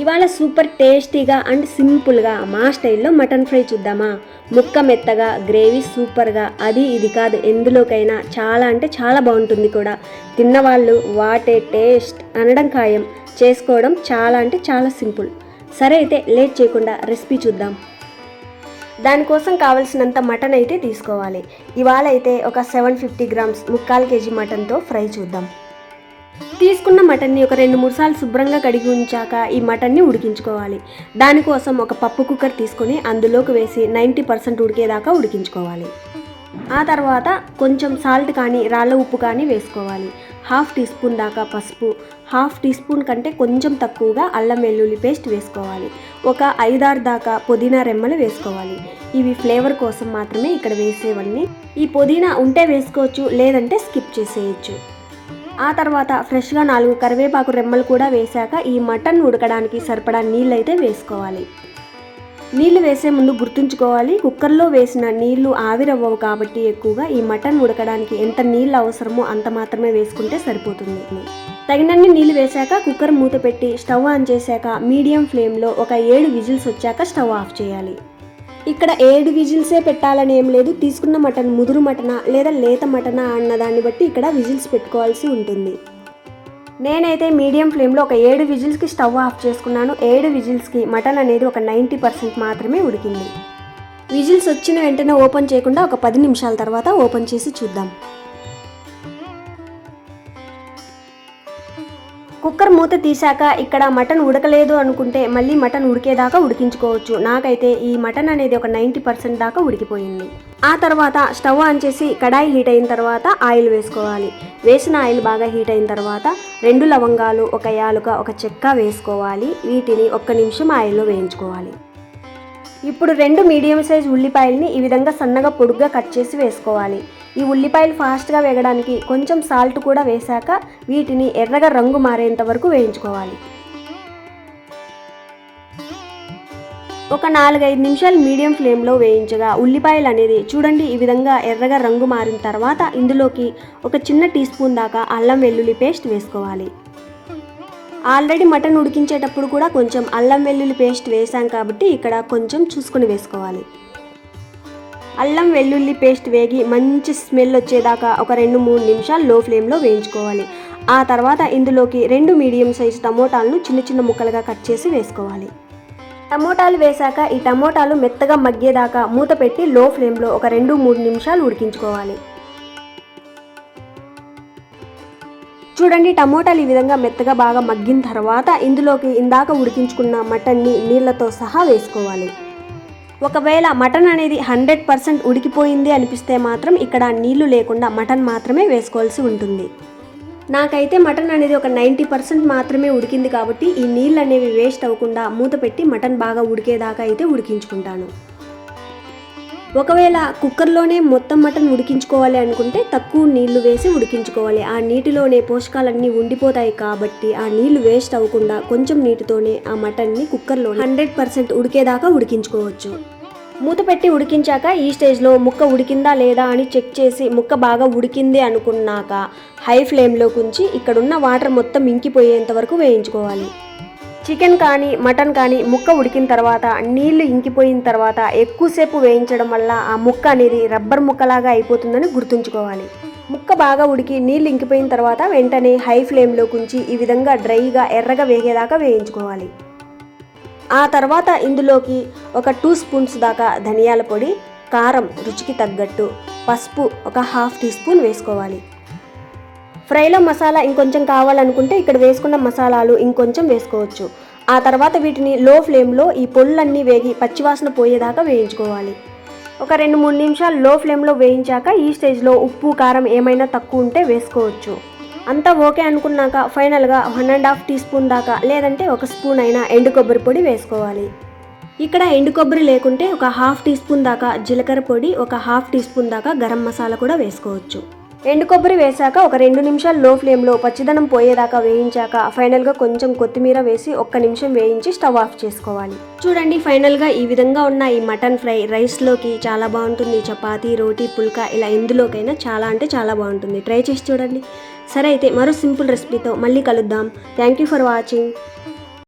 ఇవాళ సూపర్ టేస్టీగా అండ్ సింపుల్గా మా స్టైల్లో మటన్ ఫ్రై చూద్దామా? ముక్క మెత్తగా గ్రేవీ సూపర్గా. అది ఇది కాదు ఎందులోకైనా చాలా అంటే చాలా బాగుంటుంది కూడా. తిన్నవాళ్ళు వాటే టేస్ట్ అనడం ఖాయం. చేసుకోవడం చాలా అంటే చాలా సింపుల్. సరే అయితే లేట్ చేయకుండా రెసిపీ చూద్దాం. దానికోసం కావలసినంత మటన్ అయితే తీసుకోవాలి. ఇవాళ అయితే ఒక సెవెన్ ఫిఫ్టీ గ్రామ్స్ ముక్కాలు కేజీ మటన్తో ఫ్రై చూద్దాం. తీసుకున్న మటన్ని ఒక రెండు మూడు సార్లు శుభ్రంగా కడిగి ఉంచాక ఈ మటన్ని ఉడికించుకోవాలి. దానికోసం ఒక పప్పు కుక్కర్ తీసుకొని అందులోకి వేసి నైంటీ పర్సెంట్ ఉడికేదాకా ఉడికించుకోవాలి. ఆ తర్వాత కొంచెం సాల్ట్ కానీ రాళ్ళ ఉప్పు కానీ వేసుకోవాలి. హాఫ్ టీ స్పూన్ దాకా పసుపు హాఫ్ టీ స్పూన్ కంటే కొంచెం తక్కువగా అల్లం వెల్లుల్లి పేస్ట్ వేసుకోవాలి. ఒక ఐదారు దాకా పుదీనా రెమ్మలు వేసుకోవాలి. ఇవి ఫ్లేవర్ కోసం మాత్రమే ఇక్కడ వేసేవన్నీ. ఈ పుదీనా ఉంటే వేసుకోవచ్చు లేదంటే స్కిప్ చేసేయచ్చు. ఆ తర్వాత ఫ్రెష్గా నాలుగు కరివేపాకు రెమ్మలు కూడా వేశాక ఈ మటన్ ఉడకడానికి సరిపడా నీళ్ళు అయితే వేసుకోవాలి. నీళ్ళు వేసే ముందు గుర్తుంచుకోవాలి కుక్కర్లో వేసిన నీళ్ళు ఆవిరవ్వవు కాబట్టి ఎక్కువగా ఈ మటన్ ఉడకడానికి ఎంత నీళ్ళు అవసరమో అంత మాత్రమే వేసుకుంటే సరిపోతుంది. తగినన్ని నీళ్ళు వేశాక కుక్కర్ మూత పెట్టి స్టవ్ ఆన్ చేశాక మీడియం ఫ్లేమ్లో ఒక ఏడు విజిల్స్ వచ్చాక స్టవ్ ఆఫ్ చేయాలి. ఇక్కడ ఏడు విజిల్సే పెట్టాలని ఏం లేదు. తీసుకున్న మటన్ ముదురు మటనా లేదా లేత మటనా అన్న దాన్ని బట్టి ఇక్కడ విజిల్స్ పెట్టుకోవాల్సి ఉంటుంది. నేనైతే మీడియం ఫ్లేమ్లో ఒక ఏడు విజిల్స్కి స్టవ్ ఆఫ్ చేసుకున్నాను. ఏడు విజిల్స్కి మటన్ అనేది ఒక నైంటీ పర్సెంట్ మాత్రమే ఉడికింది. విజిల్స్ వచ్చిన వెంటనే ఓపెన్ చేయకుండా ఒక పది నిమిషాల తర్వాత ఓపెన్ చేసి చూద్దాం. కుక్కర్ మూత తీశాక ఇక్కడ మటన్ ఉడకలేదు అనుకుంటే మళ్ళీ మటన్ ఉడికేదాకా ఉడికించుకోవచ్చు. నాకైతే ఈ మటన్ అనేది ఒక నైంటీ పర్సెంట్ దాకా ఉడికిపోయింది. ఆ తర్వాత స్టవ్ ఆన్ చేసి కడాయి హీట్ అయిన తర్వాత ఆయిల్ వేసుకోవాలి. వేసిన ఆయిల్ బాగా హీట్ అయిన తర్వాత రెండు లవంగాలు ఒక యాలుక ఒక చెక్క వేసుకోవాలి. వీటిని ఒక్క నిమిషం ఆయిల్లో వేయించుకోవాలి. ఇప్పుడు రెండు మీడియం సైజ్ ఉల్లిపాయల్ని ఈ విధంగా సన్నగా పొడుగ్గా కట్ చేసి వేసుకోవాలి. ఈ ఉల్లిపాయలు ఫాస్ట్గా వేగడానికి కొంచెం సాల్ట్ కూడా వేశాక వీటిని ఎర్రగా రంగు మారేంత వరకు వేయించుకోవాలి. ఒక నాలుగైదు నిమిషాలు మీడియం ఫ్లేమ్లో వేయించగా ఉల్లిపాయలు అనేది చూడండి ఈ విధంగా ఎర్రగా రంగు మారిన తర్వాత ఇందులోకి ఒక చిన్న టీ స్పూన్ దాకా అల్లం వెల్లుల్లి పేస్ట్ వేసుకోవాలి. ఆల్రెడీ మటన్ ఉడికించేటప్పుడు కూడా కొంచెం అల్లం వెల్లుల్లి పేస్ట్ వేసాం కాబట్టి ఇక్కడ కొంచెం చూసుకొని వేసుకోవాలి. అల్లం వెల్లుల్లి పేస్ట్ వేగి మంచి స్మెల్ వచ్చేదాకా ఒక రెండు మూడు నిమిషాలు లో ఫ్లేమ్లో వేయించుకోవాలి. ఆ తర్వాత ఇందులోకి రెండు మీడియం సైజ్ టమోటాలను చిన్న చిన్న ముక్కలుగా కట్ చేసి వేసుకోవాలి. టమోటాలు వేశాక ఈ టమోటాలు మెత్తగా మగ్గేదాకా మూత పెట్టి లో ఫ్లేమ్లో ఒక రెండు మూడు నిమిషాలు ఉడికించుకోవాలి. చూడండి టమోటాలు ఈ విధంగా మెత్తగా బాగా మగ్గిన తర్వాత ఇందులోకి ఇందాక ఉడికించుకున్న మటన్ని నీళ్ళతో సహా వేసుకోవాలి. ఒకవేళ మటన్ అనేది హండ్రెడ్ పర్సెంట్ ఉడికిపోయింది అనిపిస్తే మాత్రం ఇక్కడ నీళ్ళు లేకుండా మటన్ మాత్రమే వేసుకోవాల్సి ఉంటుంది. నాకైతే మటన్ అనేది ఒక నైంటీ పర్సెంట్ మాత్రమే ఉడికింది కాబట్టి ఈ నీళ్ళు అనేవి వేస్ట్ అవ్వకుండా మూత పెట్టి మటన్ బాగా ఉడికేదాకా అయితే ఉడికించుకుంటాను. ఒకవేళ కుక్కర్లోనే మొత్తం మటన్ ఉడికించుకోవాలి అనుకుంటే తక్కువ నీళ్ళు వేసి ఉడికించుకోవాలి. ఆ నీటిలోనే పోషకాలన్నీ ఉండిపోతాయి కాబట్టి ఆ నీళ్ళు వేస్ట్ అవ్వకుండా కొంచెం నీటితోనే ఆ మటన్ని కుక్కర్లో హండ్రెడ్ పర్సెంట్ ఉడికేదాకా ఉడికించుకోవచ్చు. మూత పెట్టి ఉడికించాక ఈ స్టేజ్లో ముక్క ఉడికిందా లేదా అని చెక్ చేసి ముక్క బాగా ఉడికింది అనుకున్నాక హై ఫ్లేమ్లో ఉంచి ఇక్కడున్న వాటర్ మొత్తం ఇంకిపోయేంత వరకు వేయించుకోవాలి. చికెన్ కానీ మటన్ కానీ ముక్క ఉడికిన తర్వాత నీళ్ళు ఇంకిపోయిన తర్వాత ఎక్కువసేపు వేయించడం వల్ల ఆ ముక్క అనేది రబ్బర్ ముక్కలాగా అయిపోతుందని గుర్తుంచుకోవాలి. ముక్క బాగా ఉడికి నీళ్ళు ఇంకిపోయిన తర్వాత వెంటనే హై ఫ్లేమ్లో ఉంచి ఈ విధంగా డ్రైగా ఎర్రగా వేగేదాకా వేయించుకోవాలి. ఆ తర్వాత ఇందులోకి ఒక టూ స్పూన్స్ దాకా ధనియాల పొడి కారం రుచికి తగ్గట్టు పసుపు ఒక హాఫ్ టీ స్పూన్ వేసుకోవాలి. ఫ్రైలో మసాలా ఇంకొంచెం కావాలనుకుంటే ఇక్కడ వేసుకున్న మసాలాలు ఇంకొంచెం వేసుకోవచ్చు. ఆ తర్వాత వీటిని లో ఫ్లేమ్లో ఈ పొళ్ళన్నీ వేగి పచ్చివాసన పోయేదాకా వేయించుకోవాలి. ఒక రెండు మూడు నిమిషాలు లో ఫ్లేమ్లో వేయించాక ఈ స్టేజ్లో ఉప్పు కారం ఏమైనా తక్కువ ఉంటే వేసుకోవచ్చు. అంతా ఓకే అనుకున్నాక ఫైనల్గా one and half teaspoon దాకా లేదంటే ఒక స్పూన్ అయినా ఎండు కొబ్బరి పొడి వేసుకోవాలి. ఇక్కడ ఎండు కొబ్బరి లేకుంటే ఒక హాఫ్ టీ స్పూన్ దాకా జీలకర్ర పొడి ఒక హాఫ్ టీ స్పూన్ దాకా గరం మసాలా కూడా వేసుకోవచ్చు. ఎండు కొబ్బరి వేశాక ఒక రెండు నిమిషాలు లో ఫ్లేమ్లో పచ్చిదనం పోయేదాకా వేయించాక ఫైనల్గా కొంచెం కొత్తిమీర వేసి ఒక్క నిమిషం వేయించి స్టవ్ ఆఫ్ చేసుకోవాలి. చూడండి ఫైనల్గా ఈ విధంగా ఉన్న ఈ మటన్ ఫ్రై రైస్లోకి చాలా బాగుంటుంది. చపాతీ రోటీ పుల్కా ఇలా ఎందులోకైనా చాలా అంటే చాలా బాగుంటుంది. ట్రై చేసి చూడండి. సరే అయితే మరో సింపుల్ రెసిపీతో మళ్ళీ కలుద్దాం. Thank you for watching